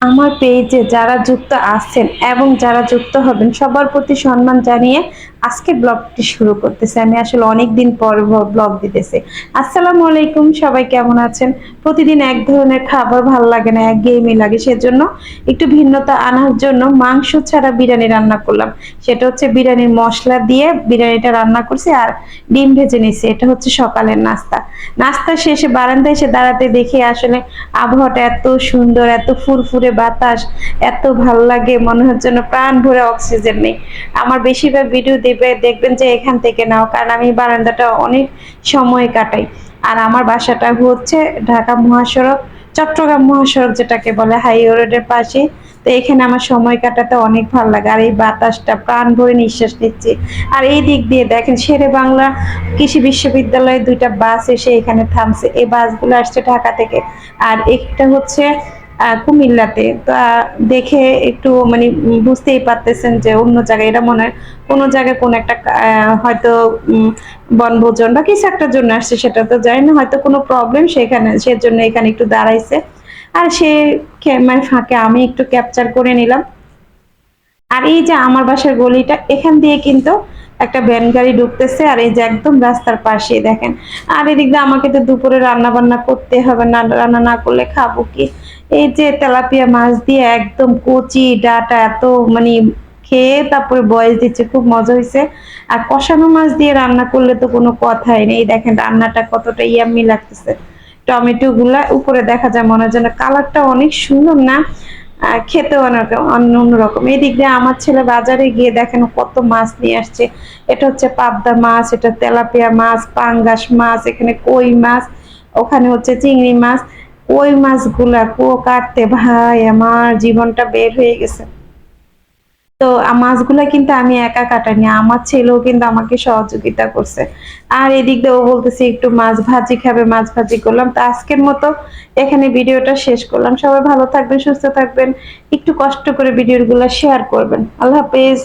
আমার পেজে যারা যুক্ত আছেন এবং যারা যুক্ত হবেন, সবার প্রতি সম্মান জানিয়ে আজকে ব্লগটি শুরু করতেছে। আমি আসলে অনেক দিন পর ব্লগ দিতেছি। আসসালামু আলাইকুম, সবাই কেমন আছেন? প্রতিদিন এক ধরনের খাবার ভালো লাগে না, এক গেমই লাগে, সেজন্য একটু ভিন্নতা আনার জন্য মাংস ছাড়া বিরিয়ানি রান্না করলাম। সেটা হচ্ছে বিরিয়ানির মশলা দিয়ে বিরিয়ানিটা রান্না করছি আর ডিম ভেজে নিছি। এটা হচ্ছে সকালের নাস্তা। নাস্তা শেষে বারান্দায় এসে দাঁড়াতে দেখে আসলে আবহাওয়াটা এত সুন্দর, এত ফুরফুরে বাতাস এত ভালো লাগে, মনে হচ্ছে যেন প্রাণ ভরে অক্সিজেন নেই। আমার বেশিরভাগ ভিডিও দেবে দেখবেন যে এখান থেকে নাও, কারণ আমি বারান্দাটা অনেক সময় কাটাই। আর আমার বাসাটা হচ্ছে ঢাকা মহাসড়ক, চট্টগ্রাম মহাসড়ক যেটাকে বলে হাইওয়ে রোডের পাশে। তো এখানে আমার সময় কাটাতে অনেক ভালো লাগে, আর এই বাতাসটা প্রাণ ভরে নিঃশ্বাস নিচ্ছি। আর এই দিক দিয়ে দেখেন, শেরে বাংলা কৃষি বিশ্ববিদ্যালয়ে দুইটা বাস এসে এখানে থামছে। এই বাসগুলো আসছে ঢাকা থেকে। আর একটা হচ্ছে কুমিল্লাতে। তা দেখে একটু মানে বুঝতেই পারতেছেন যে অন্য জায়গায়, এটা মনে হয় কোনো জায়গায় কোনো একটা হয়তো বনভোজন বা কিছু একটার জন্য আসছে, সেটা তো জানি না, হয়তো কোনো প্রবলেম সেখানে, সেজন্য এখানে একটু দাঁড়াইছে। আর সে মানে ফাঁকে আমি একটু ক্যাপচার করে নিলাম। আর এই যে আমার বাসার গলিটা, এখান দিয়ে কিন্তু একটা ভ্যান গাড়ি ঢুকতেছে আর এই যে একদম রাস্তার পাশে, দেখেন। আর এদিক দিয়ে আমাকে তো দুপুরে রান্না বান্না করতে হবে না, রান্না না করলে খাব কি? এই যে তেলাপিয়া মাছ দিয়ে একদম কচি ডাটা এত মানে খেয়ে তারপরে বয়স দিচ্ছে, খুব মজা হয়েছে আর কষানো মাছ দিয়ে রান্না করলে তো কোনো কথাই নেই। দেখেন রান্নাটা কতটা ইয়াম্মি লাগতেছে। টমেটো গুলা উপরে দেখা যায় মনে হয় যেন কালারটা অনেক সুন্দর না? অনেক অন্য অন্যরকম। এদিক দিয়ে আমার ছেলে বাজারে গিয়ে দেখেন কত মাছ নিয়ে আসছে। এটা হচ্ছে পাবদা মাছ, এটা তেলাপিয়া মাছ, পাঙ্গাস মাছ, এখানে কই মাছ, ওখানে হচ্ছে চিংড়ি মাছ। ওই মাছগুলা কুয়ো কাটতে? ভাই, আমার জীবনটা বের হয়ে গেছে। তো মাছগুলা কিন্তু আমি একা কাটানি আমার ছেলেও কিন্তু আমাকে সহযোগিতা করছে। আর এদিক দিয়ে ও বলতেছে, একটু মাছ ভাজি খাবে, মাছ ভাজি করলাম। তো আজকের মতো এখানে ভিডিওটা শেষ করলাম। সবাই ভালো থাকবেন, সুস্থ থাকবেন। একটু কষ্ট করে ভিডিওগুলো শেয়ার করবেন। আল্লাহ হাফেজ।